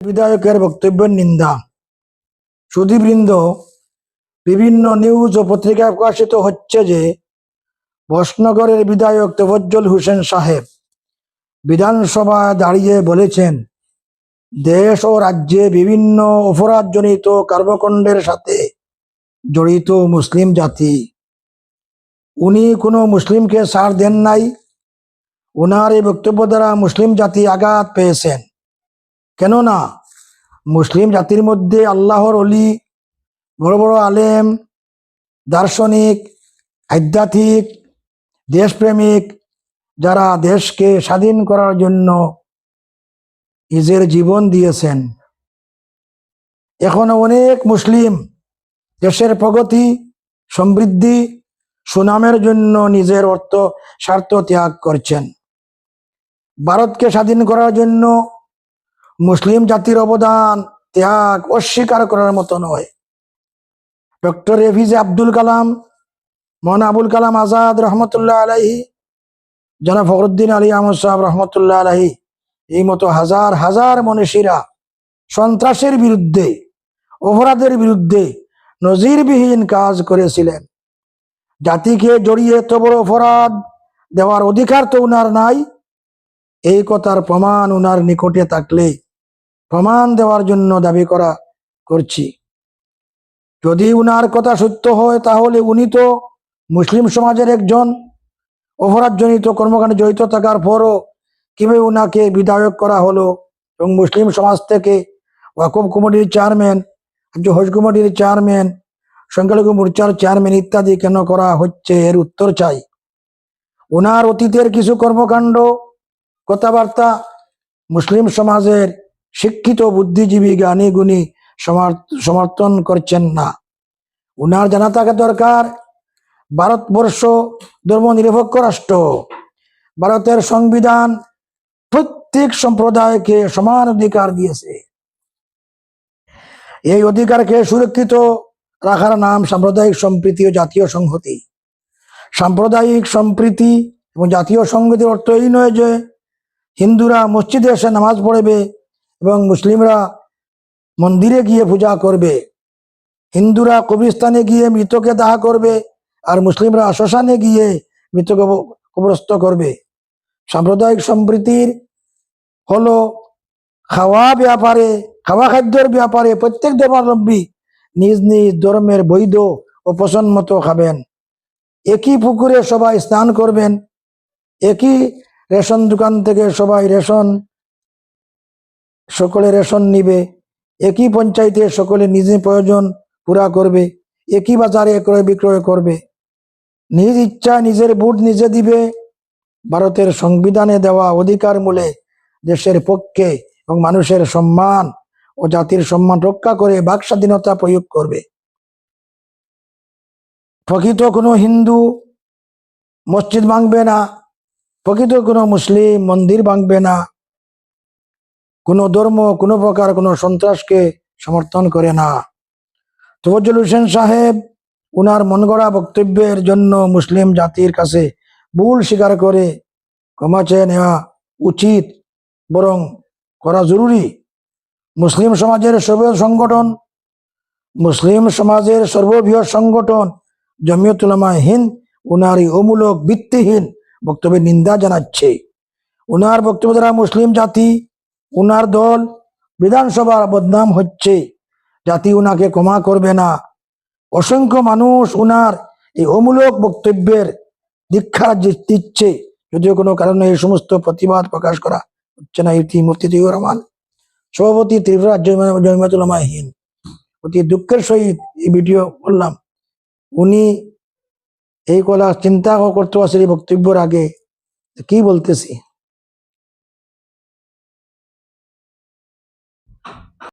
বিধায়কের বক্তব্যের নিন্দা। সুদীবৃন্দ বিভিন্ন নিউজ ও পত্রিকায় প্রকাশিত হচ্ছে যে বসনগরের বিধায়ক তোফজ্জল হোসেন সাহেব বিধানসভায় দাঁড়িয়ে বলেছেন, দেশ ও রাজ্যে বিভিন্ন অপরাধজনিত কর্মকাণ্ডের সাথে জড়িত মুসলিম জাতি। উনি কোনো মুসলিমকে ছাড় দেন নাই। ওনার এই বক্তব্য দ্বারা মুসলিম জাতি আঘাত পেয়েছেন। কেননা মুসলিম জাতির মধ্যে আল্লাহর অলি, বড় বড় আলেম, দার্শনিক, আধ্যাত্মিক, দেশপ্রেমিক, যারা দেশকে স্বাধীন করার জন্য নিজের জীবন দিয়েছেন। এখনও অনেক মুসলিম দেশের প্রগতি, সমৃদ্ধি, সুনামের জন্য নিজের অর্থ, স্বার্থ ত্যাগ করছেন। ভারতকে স্বাধীন করার জন্য মুসলিম জাতির অবদান ত্যাগ অস্বীকার করার মতো নয়। ডক্টর এপিজে আব্দুল কালাম, মৌলানা আবুল কালাম আজাদ রহমতুল্লাহ আলাহি জনাব ফখরুদ্দিন আলী আহমদ সাহেব রহমতুল্লাহ আলাহি এই মতো হাজার হাজার মনীষীরা সন্ত্রাসের বিরুদ্ধে, অপরাধের বিরুদ্ধে নজিরবিহীন কাজ করেছিলেন। জাতিকে জড়িয়ে এত বড় অপরাধ দেওয়ার অধিকার তো উনার নাই, এই কথার প্রমাণ উনার নিকটে থাকলে প্রমাণ দেওয়ার জন্য দাবি করা করছি। যদি উনার কথা সত্য হয়, তাহলে উনি তো মুসলিম সমাজের একজন। অপরাধজনিত কর্মকাণ্ডে জড়িত থাকার পরও কীভাবে উনাকে বিধায়ক করা হলো এবং মুসলিম সমাজ থেকে ওয়াকুব কমিটির চেয়ারম্যান হজ কমিটির চেয়ারম্যান, সংখ্যালঘু মোর্চার চেয়ারম্যান ইত্যাদি কেন করা হচ্ছে এর উত্তর চাই। ওনার অতীতের কিছু কর্মকাণ্ড, কথাবার্তা মুসলিম সমাজের শিক্ষিত বুদ্ধিজীবী জ্ঞানী গুণী সমর্থন করছেন না। উনার জানা থাকা দরকার, ভারতবর্ষ ধর্ম নিরপেক্ষ রাষ্ট্র। ভারতের সংবিধান প্রত্যেক সম্প্রদায়কে সমান অধিকার দিয়েছে। এই অধিকারকে সুরক্ষিত রাখার নাম সাম্প্রদায়িক সম্প্রীতি ও জাতীয় সংহতি। সাম্প্রদায়িক সম্প্রীতি এবং জাতীয় সংহতির অর্থ এই নয় যে হিন্দুরা মসজিদে এসে নামাজ পড়বে এবং মুসলিমরা মন্দিরে গিয়ে পূজা করবে। হিন্দুরা কবরস্থানে গিয়ে মৃতকে দাহ করবে আর মুসলিমরা শ্মশানে গিয়ে মৃতকে কব- কবরস্থ করবে। সাম্প্রদায়িক সম্প্রীতির হলো খাওয়া ব্যাপারে, খাওয়া খাদ্যের ব্যাপারে প্রত্যেক ধর্মাবলম্বী নিজ নিজ ধর্মের বৈধ ও পছন্দ মতো খাবেন। একই পুকুরে সবাই স্নান করবেন, একই রেশন দোকান থেকে সবাই রেশন সকলে রেশন নিবে। একই পঞ্চায়েতে সকলে নিজে প্রয়োজন পুরা করবে। একই বাজারে ক্রয় বিক্রয় করবে। নিজ ইচ্ছা নিজের ভোট নিজে দিবে। ভারতের সংবিধানে দেওয়া অধিকার মূলে দেশের পক্ষে এবং মানুষের সম্মান ও জাতির সম্মান রক্ষা করে বাক স্বাধীনতা প্রয়োগ করবে। প্রকৃত কোনো হিন্দু মসজিদ ভাঙবে না। প্রকৃত কোনো মুসলিম মন্দির ভাঙবে না। কোনো ধর্ম, কোনো প্রকার কোনো সন্ত্রাসকে সমর্থন করে না। তফজল হোসেন সাহেব উনার মন গড়া বক্তব্যের জন্য মুসলিম জাতির কাছে ভুল স্বীকার করে ক্ষমা চেয়ে নেওয়া উচিত, বরং করা জরুরি। মুসলিম সমাজের সর্ব সংগঠন, মুসলিম সমাজের সর্ববৃহৎ সংগঠন জমিয়তুলামা হিন্দ উনার অমূলক ভিত্তিহীন বক্তব্যের নিন্দা জানাচ্ছে। উনার বক্তব্য দ্বারা মুসলিম জাতি উনার দল বিধানসভার বদনাম হচ্ছে। জাতি উনাকে ক্ষমা করবে না। অসংখ্য মানুষ উনার এই অমূলক বক্তব্যের দীক্ষা দিচ্ছে। যদিও কোনো কারণে এই সমস্ত প্রতিবাদ প্রকাশ করা হচ্ছে না, ইতি মুফতি জিউর রহমান। সভাপতি ত্রিপুরা জমিমাতুলামাহীন অতি দুঃখের সহিত এই ভিডিও করলাম। উনি এই কলা চিন্তা করতে আসলে বক্তব্যের আগে। কি বলতেছি?